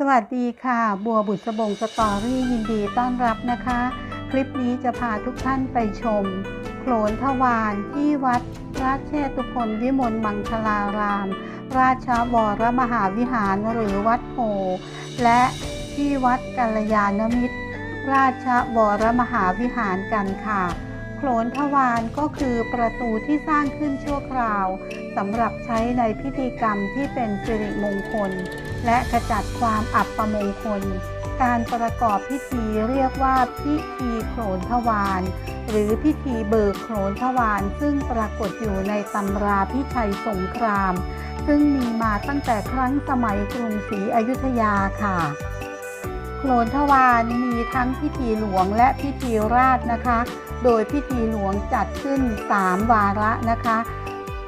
สวัสดีค่ะ บัวบุษบงสตอรี่ยินดีต้อนรับนะคะ คลิปนี้จะพาทุกท่านไปชม โขลนทวารที่วัดราชเชตุพนวิมลมังคลาราม ราชวรมหาวิหารหรือวัดโพและที่วัดกัลยาณมิตร ราชวรมหาวิหารกันค่ะ โขลนทวารก็คือประตูที่สร้างขึ้นชั่วคราวสำหรับใช้ในพิธีกรรมที่เป็นสิริมงคล และขจัดความอับประมงคล การประกอบพิธีเรียกว่าพิธีโขนทวารหรือพิธีเบิกโขนทวารซึ่งปรากฏอยู่ในตำราพิชัยสงคราม ซึ่งมีมาตั้งแต่ครั้งสมัยกรุงศรีอยุธยาค่ะโขนทวารมีทั้งพิธีหลวงและพิธีราชนะคะ โดยพิธีหลวงจัดขึ้น 3 วาระนะคะ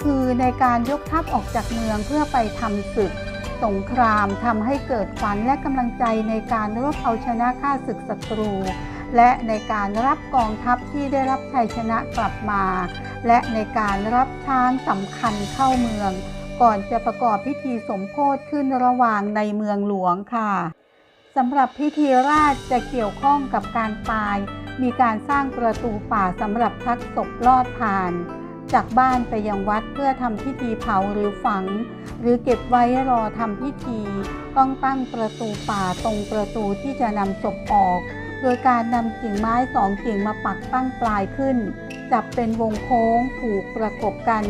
คือในการยกทัพออกจากเมืองเพื่อไปทำศึก สงครามทำให้เกิดขวัญและกำลังใจในการรบเอาชนะข้าศึกศัตรู และในการรับกองทัพที่ได้รับชัยชนะกลับมา และในการรับช้างสำคัญเข้าเมือง ก่อนจะประกอบพิธีสมโพธิขึ้นระหว่างในเมืองหลวงค่ะสำหรับพิธีราชจะเกี่ยวข้องกับการตาย มีการสร้างประตูป่าสำหรับชักศพลอดผ่าน จากบ้านไปยังวัดเพื่อทำพิธีเผาหรือฝัง หรือเก็บไว้รอทำพิธี ต้องตั้งประตูป่าตรงประตูที่จะนำศพออก โดยการนำกิ่งไม้สองกิ่งมาปักตั้งปลายขึ้น จับเป็นวงโค้งผูกประกบกัน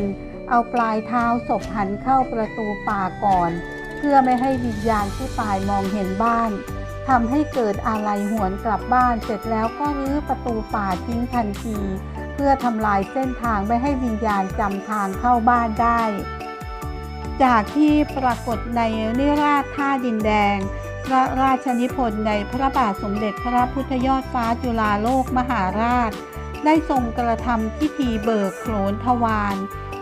เอาปลายเท้าศพหันเข้าประตูป่าก่อน เพื่อไม่ให้วิญญาณผู้ตายมองเห็นบ้านทำให้เกิดอาลัยหวนกลับบ้านเสร็จแล้วก็รื้อประตูป่าทิ้งทันที พื่อทำลายเส้นทางไม่ให้วิญญาณจำทางเข้าบ้านได้ จากที่ปรากฏในนิราชท่าดินแดง พระราชนิพนธ์ในพระบาทสมเด็จพระพุทธยอดฟ้าจุฬาโลกมหาราช ได้ทรงกระทำพิธีเบิกโขลนทวาร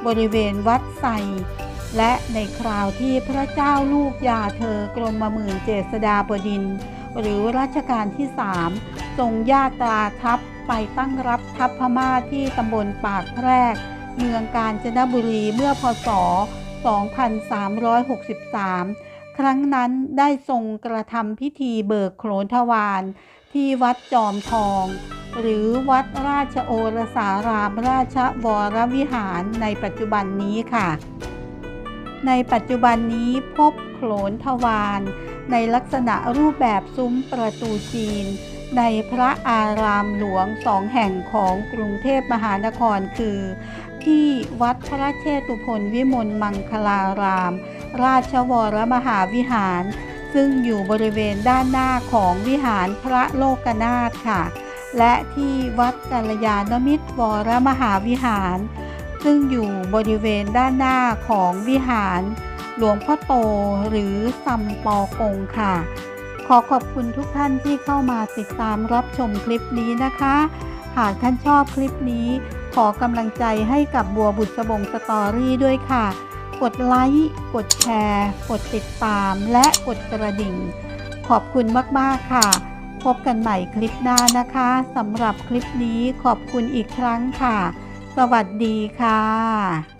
บริเวณวัดไซและในคราวที่พระเจ้าลูกยาเธอกรมหมื่นเจษดาบดิน หรือรัชกาลที่สามทรงญาตราทัพ ไปตั้งรับทัพพม่าที่ตำบลปากแพรก เมืองกาญจนบุรีเมื่อพศ 2363 ครั้งนั้นได้ทรงกระทำพิธีเบิกโขลนทวารที่วัดจอมทอง หรือวัดราชโอรสารามราชวรวิหารในปัจจุบันนี้ค่ะ ในปัจจุบันนี้พบโขลนทวารในลักษณะรูปแบบซุ้มประตูจีน ในพระอารามหลวงสองแห่งของกรุงเทพมหานครคือ ที่วัดพระเชตุพนวิมลมังคลาราม ราชวรมหาวิหาร ซึ่งอยู่บริเวณด้านหน้าของวิหารพระโลกนาถค่ะ และที่วัดกัลยาณมิตรวรมหาวิหาร ซึ่งอยู่บริเวณด้านหน้าของวิหาร หลวงพ่อโตหรือซัมปอกงค่ะ ขอขอบคุณทุกท่านที่เข้ามาติดตามรับชมคลิปนี้นะคะ หากท่านชอบคลิปนี้ ขอกำลังใจให้กับบัวบุษบงสตอรี่ด้วยค่ะ กดไลค์ กดแชร์ กดติดตาม และกดกระดิ่ง ขอบคุณมาก ๆ ค่ะ พบกันใหม่คลิปหน้านะคะสำหรับคลิปนี้ขอบคุณอีกครั้งค่ะ สวัสดีค่ะ